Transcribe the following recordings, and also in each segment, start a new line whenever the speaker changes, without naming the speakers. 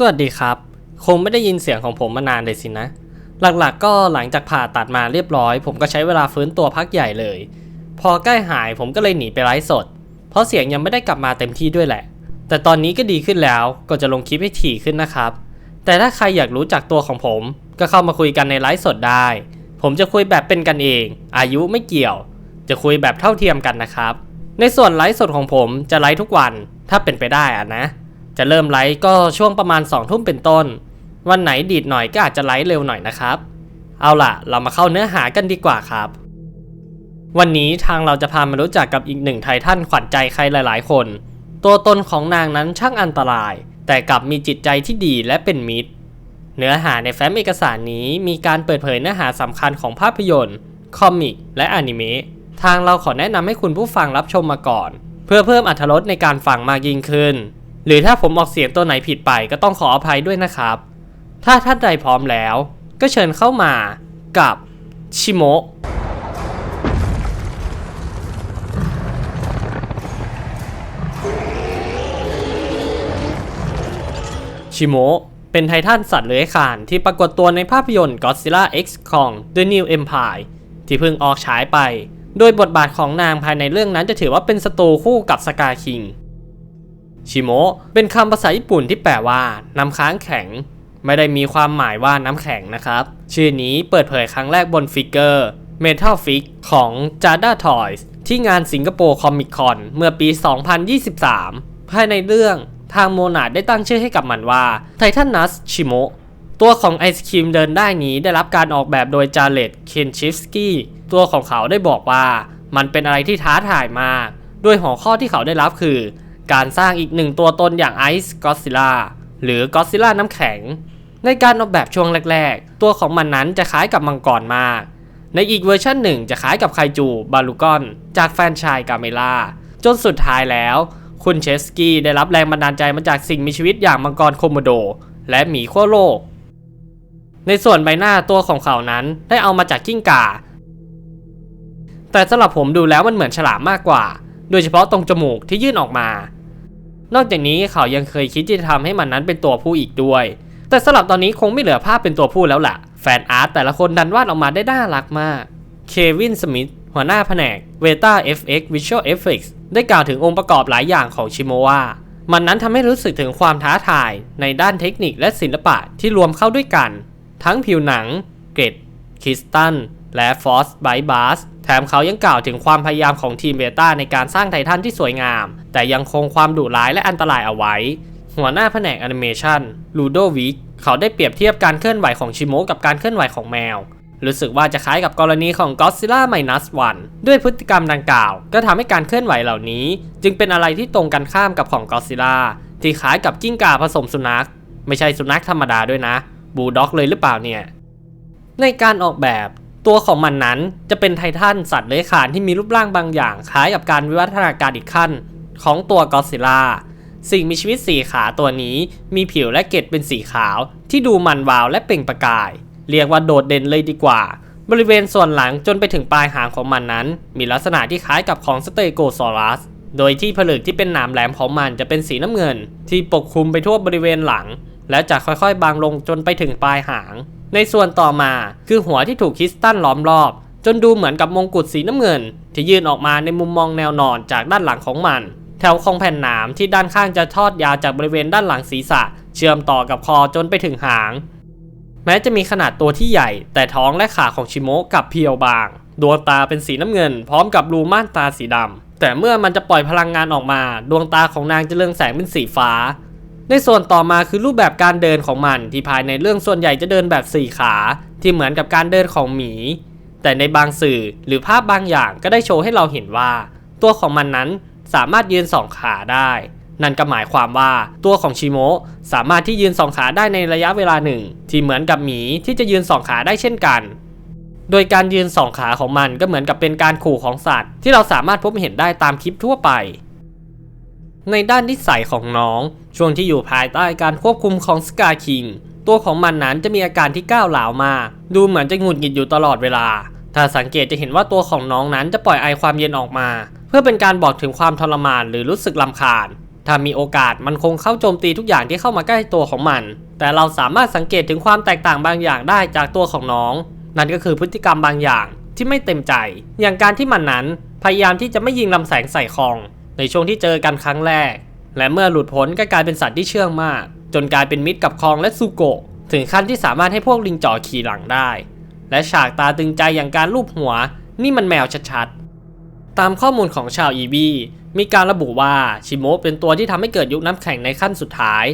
สวัสดีครับ คงไม่ได้ยินเสียงของผมมานานเลยสินะ หลักๆก็หลังจากผ่าตัดมาเรียบร้อย ผมก็ใช้เวลาฟื้นตัวพักใหญ่เลย พอใกล้หายผมก็เลยหนีไปไลฟ์สด เพราะเสียงยังไม่ได้กลับมาเต็มที่ด้วยแหละ แต่ตอนนี้ก็ดีขึ้นแล้วก็จะลงคลิปให้ถี่ขึ้นนะครับ แต่ถ้าใครอยากรู้จักตัวของผม ก็เข้ามาคุยกันในไลฟ์สดได้ ผมจะคุยแบบเป็นกันเอง อายุไม่เกี่ยว จะคุยแบบเท่าเทียมกันนะครับ ในส่วนไลฟ์สดของผมจะไลฟ์ทุกวันถ้าเป็นไปได้อะนะ จะเริ่มไลฟ์ก็ช่วงประมาณ2องทุ่มเป็นต้น วันไหนดีดหน่อยก็อาจจะไลฟ์เร็วหน่อยนะครับ เอาล่ะ เรามาเข้าเนื้อหากันดีกว่าครับ วันนี้ทางเราจะพามารู้จักกับอีกหนึ่งไททันขวัญใจใครหลายๆ คน ตัวตนของนางนั้นช่างอันตราย แต่กลับมีจิตใจที่ดีและเป็นมิตร เนื้อหาในแฟ้มเอกสารนี้มีการเปิดเผยเนื้อหาสำคัญของภาพยนตร์ คอมิก และอนิเมะทางเราขอแนะนำให้คุณผู้ฟังรับชมมาก่อน เพื่อเพิ่มอรรถรสในการฟังมากยิ่งขึ้น หรือถ้าผมออกเสียงตัวไหนผิดไปก็ต้องขออภัยด้วยนะครับ ถ้าท่านใดพร้อมแล้ว ก็เชิญเข้ามากับชิโมะชิโมะเป็นไททันสัตว์เลื้อยคลานที่ปรากฏตัวในภาพยนตร์ Godzilla X Kong The New Empire ที่เพิ่งออกฉายไป โดยบทบาทของนางภายในเรื่องนั้นจะถือว่าเป็นศัตรูคู่กับสกาคิง ชิโมะเป็นคำภาษาญี่ปุ่นที่แปลว่า น้ำค้างแข็ง ไม่ได้มีความหมายว่าน้ำแข็งนะครับ ชื่อนี้เปิดเผยครั้งแรกบนฟิกเกอร์ Metal Fig ของ Jada Toys ที่งานสิงคโปร์คอมิคอนเมื่อปี 2023 ภายในเรื่องทางโมนาดได้ตั้งชื่อให้กับมันว่าไททันนัสชิโมะตัวของไอศครีมเดินได้นี้ได้รับการออกแบบโดยจาเลตเคนชิฟสกี้ตัวของเขาได้บอกว่า มันเป็นอะไรที่ท้าทายมาก ด้วยหัวข้อที่เขาได้รับคือ การสร้างอีกหนึ่งตัวตนอย่างไอซ์ก็ซิล่าหรือก็ซิล่าน้ำแข็ง ในการออกแบบช่วงแรก ๆ ตัวของมันนั้นจะคล้ายกับมังกรมาก ในอีกเวอร์ชันหนึ่งจะคล้ายกับไคจูบาลูกอน จากแฟนชายกาเมล่าจนสุดท้ายแล้ว คุณเชสกี้ได้รับแรงบันดาลใจมาจากสิ่งมีชีวิตอย่างมังกรโคโมโด และหมีขั้วโลก ในส่วนใบหน้าตัวของเขานั้นได้เอามาจากกิ้งก่า แต่สำหรับผมดูแล้วมันเหมือนฉลามมากกว่า โดยเฉพาะตรงจมูกที่ยื่นออกมา นอกจากนี้เขายังเคยคิดที่จะทำให้มันนั้นเป็นตัวผู้อีกด้วย แต่สำหรับตอนนี้คงไม่เหลือภาพเป็นตัวผู้แล้วล่ะ แฟนอาร์ตแต่ละคนดันวาดออกมาได้น่ารักมาก เควิน สมิธ หัวหน้าแผนก Veta FX Visual Effects ได้กล่าวถึงองค์ประกอบหลายอย่างของชิโมวามันนั้นทำให้รู้สึกถึงความท้าทายในด้านเทคนิคและศิลปะที่รวมเข้าด้วยกัน ทั้งผิวหนัง เกรดคริสตัลและฟอสไบบาส แถมเขายังกล่าวถึงความพยายามของทีมเบต้าในการสร้างไททันที่สวยงาม แต่ยังคงความดุร้ายและอันตรายเอาไว้ หัวหน้าแผนกแอนิเมชันลูโดวิกเขาได้เปรียบเทียบการเคลื่อนไหวของชิโมกับการเคลื่อนไหวของแมว รู้สึกว่าจะคล้ายกับกรณีของ Godzilla Minus One ด้วยพฤติกรรมดังกล่าว ก็ทำให้การเคลื่อนไหวเหล่านี้ จึงเป็นอะไรที่ตรงกันข้ามกับของ Godzilla ที่คล้ายกับกิ้งก่าผสมสุนัข ไม่ใช่สุนัขธรรมดาด้วยนะบูลด็อกเลยหรือเปล่าเนี่ยในการออกแบบ ตัวของมันนั้นจะเป็นไททันสัตว์เลื้อยคลานที่มีรูปร่างบางอย่าง คล้ายกับการวิวัฒนาการอีกขั้น ของตัวกอซิล่าสิ่งมีชีวิตสี่ขาตัวนี้มีผิวและเกล็ดเป็นสีขาว ที่ดูมันวาวและเปล่งประกาย เรียกว่าโดดเด่นเลยดีกว่า บริเวณส่วนหลังจนไปถึงปลายหางของมันนั้น มีลักษณะที่คล้ายกับของสเตโกซอรัสโดยที่ผลึกที่เป็นหนามแหลมของมันจะเป็นสีน้ำเงิน ที่ปกคลุมไปทั่วบริเวณหลัง และจะค่อยๆ บางลงจนไปถึงปลายหาง ในส่วนต่อมาคือหัวที่ถูกคริสตัลล้อมรอบ จนดูเหมือนกับมงกุฎสีน้ำเงิน ที่ยื่นออกมาในมุมมองแนวนอนจากด้านหลังของมัน แถวของแผ่นหนามที่ด้านข้างจะทอดยาวจากบริเวณด้านหลังศีรษะ เชื่อมต่อกับคอจนไปถึงหาง แม้จะมีขนาดตัวที่ใหญ่ แต่ท้องและขาของชิโมะกับเพียวบางดวงตาเป็นสีน้ำเงิน พร้อมกับรูม่านตาสีดำแต่เมื่อมันจะปล่อยพลังงานออกมา ดวงตาของนางจะเรืองแสงเป็นสีฟ้า ในส่วนต่อมาคือรูปแบบการเดินของมันที่ภายในเรื่องส่วนใหญ่จะเดินแบบสี่ขา ที่เหมือนกับการเดินของหมี แต่ในบางสื่อหรือภาพบางอย่างก็ได้โชว์ให้เราเห็นว่า ตัวของมันนั้นสามารถยืนสองขาได้ นั่นก็หมายความว่าตัวของชิโมะสามารถที่ยืนสองขาได้ในระยะเวลาหนึ่ง ที่เหมือนกับหมีที่จะยืนสองขาได้เช่นกัน โดยการยืนสองขาของมันก็เหมือนกับเป็นการขู่ของสัตว์ ที่เราสามารถพบเห็นได้ตามคลิปทั่วไป ในด้านนิสัยของน้อง ช่วงที่อยู่ภายใต้การควบคุมของสกาคิง ตัวของมันนั้นจะมีอาการที่ก้าวร้าวมากดูเหมือนจะหงุดหงิดอยู่ตลอดเวลา ถ้าสังเกตจะเห็นว่าตัวของน้องนั้นจะปล่อยไอความเย็นออกมา เพื่อเป็นการบอกถึงความทรมานหรือรู้สึกลำคาญ ถ้ามีโอกาสมันคงเข้าโจมตีทุกอย่างที่เข้ามาใกล้ตัวของมัน แต่เราสามารถสังเกตถึงความแตกต่างบางอย่างได้จากตัวของน้อง นั่นก็คือพฤติกรรมบางอย่างที่ไม่เต็มใจ อย่างการที่มันนั้นพยายามที่จะไม่ยิงลำแสงใส่คอง ในช่วงที่เจอกันครั้งแรก และเมื่อหลุดพ้นก็กลายเป็นสัตว์ที่เชื่องมาก จนกลายเป็นมิตรกับคองและซูโกะถึงขั้นที่สามารถให้พวกลิงจ่อขี่หลังได้ และฉากตาตึงใจอย่างการลูบหัว นี่มันแมวชัดๆ ตามข้อมูลของชาวอีบีมีการระบุว่าชิโมะเป็นตัวที่ทำให้เกิดยุคน้ำแข็งในขั้นสุดท้าย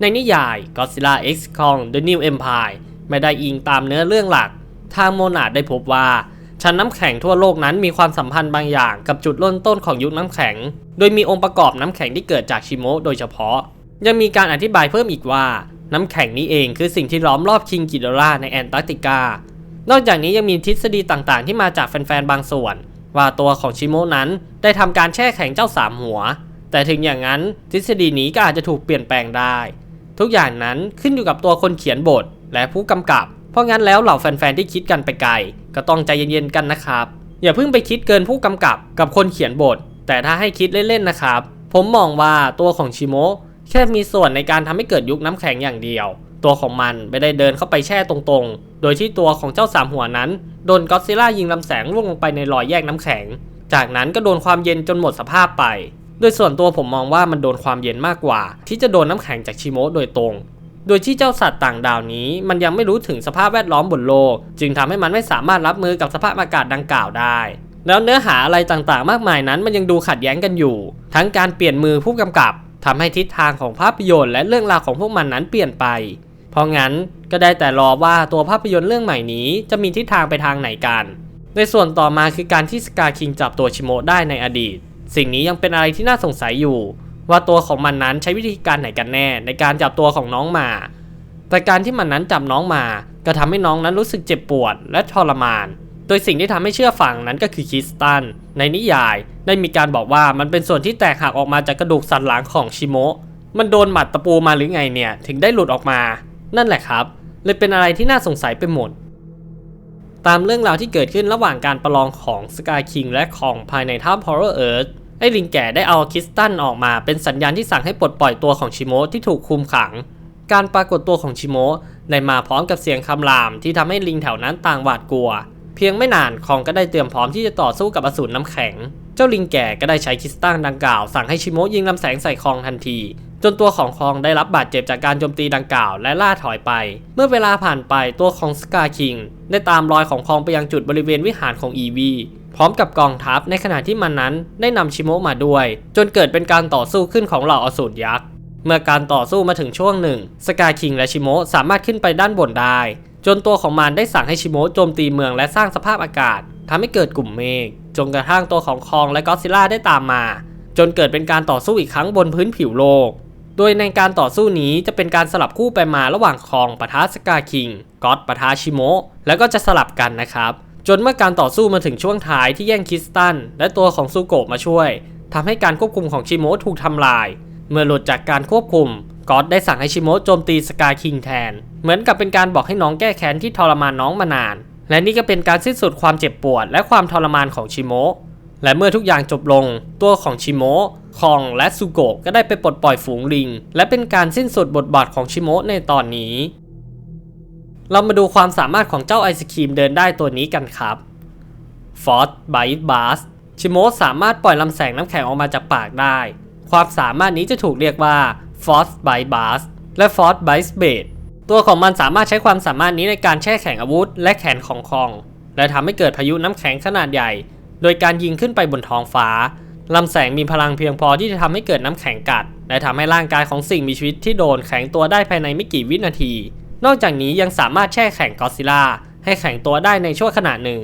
ในนิยาย Godzilla X Kong The New Empire ไม่ได้อิงตามเนื้อเรื่องหลัก ทางโมนาดได้พบว่า ชั้นน้ำแข็งทั่วโลกนั้นมีความสัมพันธ์บางอย่างกับจุดเริ่มต้นของยุคน้ำแข็ง โดยมีองค์ประกอบน้ำแข็งที่เกิดจากชิโมะโดยเฉพาะ ยังมีการอธิบายเพิ่มอีกว่า น้ำแข็งนี้เองคือสิ่งที่ล้อมรอบคิงกิโดราในแอนตาร์กติกา นอกจากนี้ยังมีทฤษฎีต่างๆ ที่มาจากแฟนๆบางส่วน ว่าตัวของชิโมะนั้นได้ทำการแช่แข็งเจ้าสามหัว แต่ถึงอย่างนั้นทฤษฎีนี้ก็อาจจะถูกเปลี่ยนแปลงได้ ทุกอย่างนั้นขึ้นอยู่กับตัวคนเขียนบทและผู้กำกับ เพราะงั้นแล้วเหล่าแฟนๆที่คิดกันไปไกล ก็ต้องใจเย็นๆกันนะครับ อย่าเพิ่งไปคิดเกินผู้กำกับกับคนเขียนบท แต่ถ้าให้คิดเล่นๆนะครับ ผมมองว่าตัวของชิโมะแค่มีส่วนในการทำให้เกิดยุคน้ำแข็งอย่างเดียว ตัวของมันไม่ได้เดินเข้าไปแช่ตรงๆ โดยที่ตัวของเจ้าสามหัวนั้นโดนก็อดซิลล่ายิงลำแสงล่วงลงไปในรอยแยกน้ำแข็ง จากนั้นก็โดนความเย็นจนหมดสภาพไป โดยส่วนตัวผมมองว่ามันโดนความเย็นมากกว่า ที่จะโดนน้ำแข็งจากชิโมะโดยตรง โดยที่เจ้าสัตว์ต่างดาวนี้ มันยังไม่รู้ถึงสภาพแวดล้อมบนโลก จึงทำให้มันไม่สามารถรับมือกับสภาพอากาศดังกล่าวได้ แล้วเนื้อหาอะไรต่างๆ มากมายนั้น มันยังดูขัดแย้งกันอยู่ ทั้งการเปลี่ยนมือผู้กำกับทำให้ทิศทางของภาพยนตร์และเรื่องราวของพวกมันนั้นเปลี่ยนไป เพราะงั้นก็ได้แต่รอว่าตัวภาพยนตร์เรื่องใหม่นี้ จะมีทิศทางไปทางไหนกัน ในส่วนต่อมาคือการที่สกาคิงจับตัวชิโมได้ในอดีต สิ่งนี้ยังเป็นอะไรที่น่าสงสัยอยู่ ว่าตัวของมันนั้นใช้วิธีการไหนกันแน่ ในการจับตัวของน้องมา แต่การที่มันนั้นจับน้องมา ก็ทำให้น้องนั้นรู้สึกเจ็บปวดและทรมาน โดยสิ่งที่ทำให้เชื่อฟังนั้นก็คือคริสตัน ในนิยายได้มีการบอกว่ามันเป็นส่วนที่แตกหักออกมาจากกระดูกสันหลังของชิโมะ มันโดนหมัดตะปูมาหรือไงเนี่ยถึงได้หลุดออกมา นั่นแหละครับ เลยเป็นอะไรที่น่าสงสัยไปหมดตามเรื่องราวที่เกิดขึ้นระหว่างการประลองของสกายคิงและของภายในถ้ำ Horror Earth ไอ้ลิงแก่ได้เอาคิสตันออกมาเป็นสัญญาณที่สั่งให้ปลดปล่อยตัวของชิโมะที่ถูกคุมขัง การปรากฏตัวของชิโมะได้มาพร้อมกับเสียงคำรามที่ทำให้ลิงแถวนั้นต่างหวาดกลัว เพียงไม่นานคองก็ได้เตรียมพร้อมที่จะต่อสู้กับอสูรน้ำแข็ง เจ้าลิงแก่ก็ได้ใช้คิสตัลดังกล่าว สั่งให้ชิโมะยิงลำแสงใส่คองทันที จนตัวของคองได้รับบาดเจ็บจากการโจมตีดังกล่าวและล่าถอยไป เมื่อเวลาผ่านไปตัวของสกาคิงได้ตามรอยของคองไปยังจุดบริเวณวิหารของอีวี พร้อมกับกองทัพในขณะที่มันนั้นได้นำชิโมะมาด้วย จนเกิดเป็นการต่อสู้ขึ้นของเหล่าอสูรยักษ์ เมื่อการต่อสู้มาถึงช่วงหนึ่ง สกายคิงและชิโมะสามารถขึ้นไปด้านบนได้ จนตัวของมันได้สั่งให้ชิโมะโจมตีเมืองและสร้างสภาพอากาศทำให้เกิดกลุ่มเมฆจนกระทั่งตัวของคองและก็อดซิลล่าได้ตามมา จนเกิดเป็นการต่อสู้อีกครั้งบนพื้นผิวโลก โดยในการต่อสู้นี้จะเป็นการสลับคู่ไปมาระหว่างคองปะทะสกาคิงก็อดปะทะชิโมะแล้วก็จะสลับกันนะครับ จนเมื่อการต่อสู้มาถึงช่วงท้ายที่แย่งคิสตัน และตัวของซูโกะมาช่วยทำให้การควบคุมของชิโมะถูกทำลาย เมื่อหลุดจากการควบคุมก็อดได้สั่งให้ชิโมะโจมตีสกาคิงแทน เหมือนกับเป็นการบอกให้น้องแก้แค้นที่ทรมานน้องมานาน และนี่ก็เป็นการสิ้นสุดความเจ็บปวด และความทรมานของชิโมะและเมื่อทุกอย่างจบลง ตัวของชิโมะคองและซูโกะก็ได้ไปปลดปล่อยฝูงลิง และเป็นการสิ้นสุดบทบาทของชิโมะในตอนนี้ เรามาดูความสามารถของเจ้าไอศครีมเดินได้ตัวนี้กันครับฟอสไบต์บาสชิโมะสามารถปล่อยลำแสงน้ำแข็งออกมาจากปากได้ ความสามารถนี้จะถูกเรียกว่า Force b y b a s และ Force b y s b a d ตัวของมันสามารถใช้ความสามารถนี้ในการแช่แข็งอาวุธ และแขนของคอง และทำให้เกิดพายุน้ำแข็งขนาดใหญ่ โดยการยิงขึ้นไปบนท้องฟ้าลำแสงมีพลังเพียงพอที่จะทำให้เกิดน้ำแข็งกัด และทำให้ร่างกายของสิ่งมีชีวิตที่โดนแข็งตัวได้ภายในไม่กี่วินาที นอกจากนี้ยังสามารถแช่แข็งกอซิล่าให้แข็งตัวได้ในช่วงขณะหนึ่ง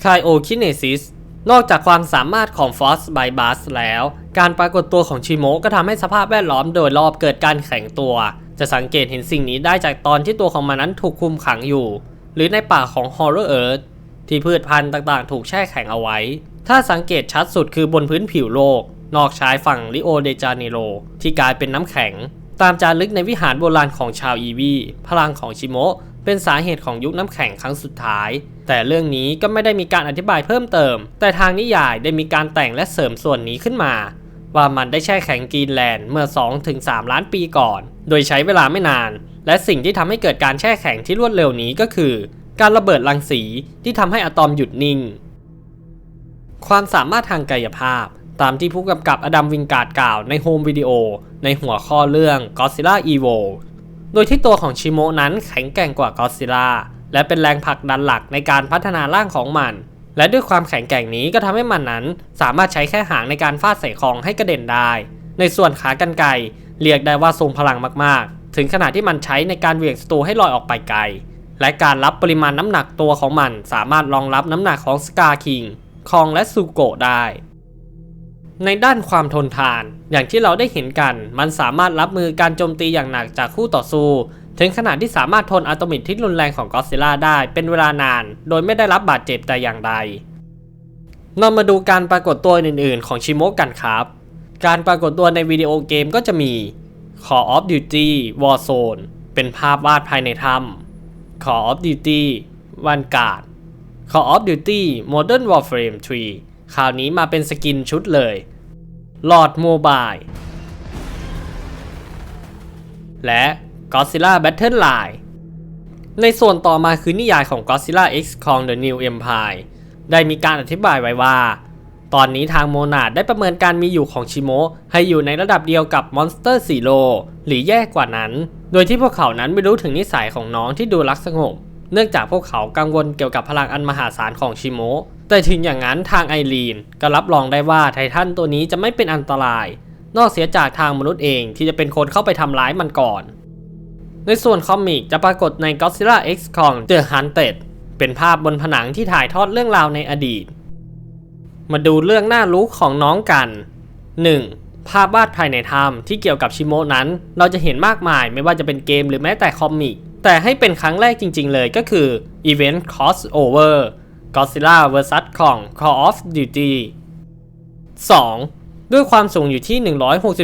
ไคโอคินเนซิสนอกจากความสามารถของ Force by b u s แล้ว การปรากฏตัวของชิโมะก็ทำให้สภาพแวดล้อมโดยรอบเกิดการแข็งตัว จะสังเกตเห็นสิ่งนี้ได้จากตอนที่ตัวของมันนั้นถูกคุมขังอยู่ หรือในป่าของ Horror Earth ที่พืชพันธุ์ต่างๆ ถูกแช่แข็งเอาไว้ ถ้าสังเกตชัดสุดคือบนพื้นผิวโลก นอกชายฝั่งริโอเดจาเนโรที่กลายเป็นน้ำแข็ง ตามจารึกในวิหารโบราณของชาวอีวีพลังของชิโมะเป็นสาเหตุของยุคน้ำแข็งครั้งสุดท้าย แต่เรื่องนี้ก็ไม่ได้มีการอธิบายเพิ่มเติม แต่ทางนิยายได้มีการแต่งและเสริมส่วนนี้ขึ้นมา ว่ามันได้แช่แข็งกรีนแลนด์เมื่อ 2-3 ล้านปีก่อน โดยใช้เวลาไม่นาน และสิ่งที่ทำให้เกิดการแช่แข็งที่รวดเร็วนี้ก็คือ การระเบิดรังสีที่ทำให้อะตอมหยุดนิ่ง ความสามารถทางกายภาพ ตามที่ผู้กำกับอดัมวิงการ์ดกล่าวในโฮมวิดีโอในหัวข้อเรื่อง Godzilla Evo โดยที่ตัวของชิโมะนั้นแข็งแกร่งกว่า Godzilla และเป็นแรงผลักดันหลักในการพัฒนาร่างของมัน และด้วยความแข็งแกร่งนี้ก็ทำให้มันนั้น สามารถใช้แค่หางในการฟาดใส่ของให้กระเด็นได้ ในส่วนขากรรไกรเรียกได้ว่าทรงพลังมากๆ ถึงขนาดที่มันใช้ในการเหวี่ยงศัตรูให้ลอยออกไปไกล และการรับปริมาณน้ำหนักตัวของมัน สามารถรองรับน้ำหนักของสกาคิงคองและซูโกะได้ ในด้านความทนทาน อย่างที่เราได้เห็นกัน มันสามารถรับมือการโจมตีอย่างหนักจากคู่ต่อสู้ ถึงขนาดที่สามารถทนอะตอมิกที่รุนแรงของก็อดซิลล่าได้เป็นเวลานาน โดยไม่ได้รับบาดเจ็บแต่อย่างใดเรามาดูการปรากฏตัวอื่น ๆ ของชิโมกันครับ การปรากฏตัวในวิดีโอเกมก็จะมี Call of Duty Warzone เป็นภาพวาดภายในถ้ำ Call of Duty Vanguard Call of Duty Modern Warfare 3 คราวนี้มาเป็นสกินชุดเลย Lord Mobile และ Godzilla Battle Line ในส่วนต่อมาคือนิยายของ Godzilla X Kong The New Empire ได้มีการอธิบายไว้ว่า ตอนนี้ทางโมนาดได้ประเมินการมีอยู่ของชิโมะให้อยู่ในระดับเดียวกับมอนสเตอร์ซีโร่หรือแย่กว่านั้น โดยที่พวกเขานั้นไม่รู้ถึงนิสัยของน้องที่ดูรักสงบ เนื่องจากพวกเขากังวลเกี่ยวกับพลังอันมหาศาลของชิโมะ แต่ถึงอย่างนั้นทางไอรีนก็รับรองได้ว่าไททันตัวนี้จะไม่เป็นอันตราย นอกเสียจากทางมนุษย์เองที่จะเป็นคนเข้าไปทำร้ายมันก่อน ในส่วนคอมิกจะปรากฏใน Godzilla X Kong The Hunted เป็นภาพบนผนังที่ถ่ายทอดเรื่องราวในอดีต มาดูเรื่องน่ารู้ของน้องกัน 1. ภาพวาดภายในถ้ำที่เกี่ยวกับชิโมนั้น เราจะเห็นมากมายไม่ว่าจะเป็นเกมหรือแม้แต่คอมิกแต่ให้เป็นครั้งแรกจริง ๆ เลยก็คือ Event Crossover Godzilla vs Kong Call of Duty 2. ด้วยความสูงอยู่ที่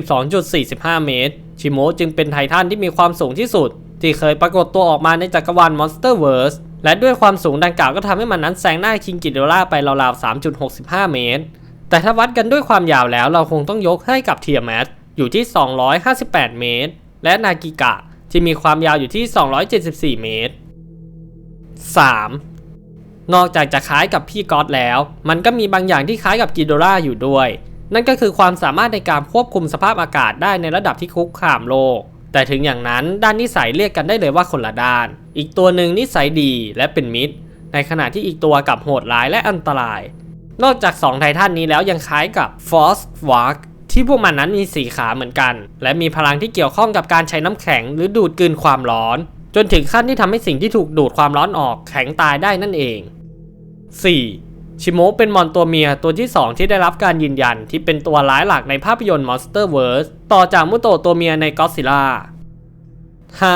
162.45 เมตร ชิโมจึงเป็นไททันที่มีความสูงที่สุด ที่เคยปรากฏตัวออกมาในจักรวาล Monsterverse และด้วยความสูงดังกล่าวก็ทำให้มันนั้นแซงหน้าคิงกิโดล่าไปราวๆ 3.65 เมตร แต่ถ้าวัดกันด้วยความยาวแล้วเราคงต้องยกให้กับเทียแมสอยู่ที่ 258 เมตร และนากิกะที่มีความยาวอยู่ที่ 274 เมตร 3. นอกจากจะคล้ายกับพี่ก๊อตแล้ว มันก็มีบางอย่างที่คล้ายกับกิโดล่าอยู่ด้วย นั่นก็คือความสามารถในการควบคุมสภาพอากาศได้ในระดับที่คุกคามโลก แต่ถึงอย่างนั้นด้านนิสัยเรียกกันได้เลยว่าคนละด้าน อีกตัวหนึ่งนิสัยดีและเป็นมิตร ในขณะที่อีกตัวกับโหดร้ายและอันตราย นอกจาก2ไททันนี้แล้วยังคล้ายกับ Force Walk ที่พวกมันนั้นมีสีขาเหมือนกัน และมีพลังที่เกี่ยวข้องกับการใช้น้ำแข็งหรือดูดกลืนความร้อน จนถึงขั้นที่ทำให้สิ่งที่ถูกดูดความร้อนออกแข็งตายได้นั่นเอง 4. ชิโมะเป็นมอนตัวเมียตัวที่ 2 ที่ได้รับการยืนยันที่เป็นตัวร้ายหลักในภาพยนตร์ Monsterverse ต่อจากมุโตะตัวเมียใน Godzilla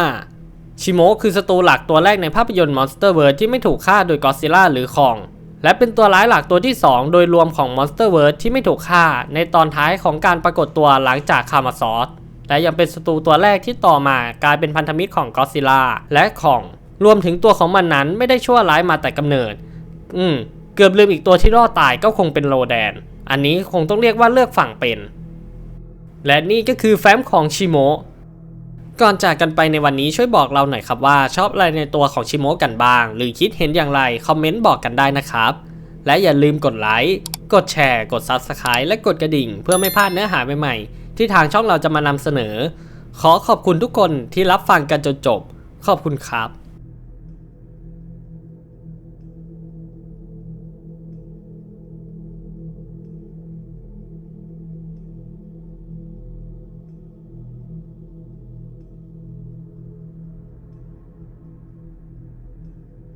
5. ชิโมะคือศัตรูหลักตัวแรกในภาพยนตร์ Monsterverse ที่ไม่ถูกฆ่าโดย Godzilla หรือคอง และเป็นตัวร้ายหลักตัวที่ 2 โดยรวมของ Monsterverse ที่ไม่ถูกฆ่าในตอนท้ายของการปรากฏตัวหลังจากคามาซอส และยังเป็นศัตรูตัวแรกที่ต่อมากลายเป็นพันธมิตรของ Godzilla และคองรวมถึงตัวของมันนั้นไม่ได้ชั่วร้ายมาแต่กำเนิด อืม เกือบลืมอีกตัวที่รอดตายก็คงเป็นโลแดน อันนี้คงต้องเรียกว่าเลือกฝั่งเป็น และนี่ก็คือแฟ้มของชิโมะก่อนจากกันไปในวันนี้ช่วยบอกเราหน่อยครับว่า ชอบอะไรในตัวของชิโมะกันบ้าง หรือคิดเห็นอย่างไร คอมเมนต์บอกกันได้นะครับ และอย่าลืมกดไลค์ กดแชร์ กด Subscribe และกดกระดิ่ง เพื่อไม่พลาดเนื้อหาใหม่ๆ ที่ทางช่องเราจะมานำเสนอ ขอขอบคุณทุกคนที่รับฟังกันจนจบ ขอบคุณครับ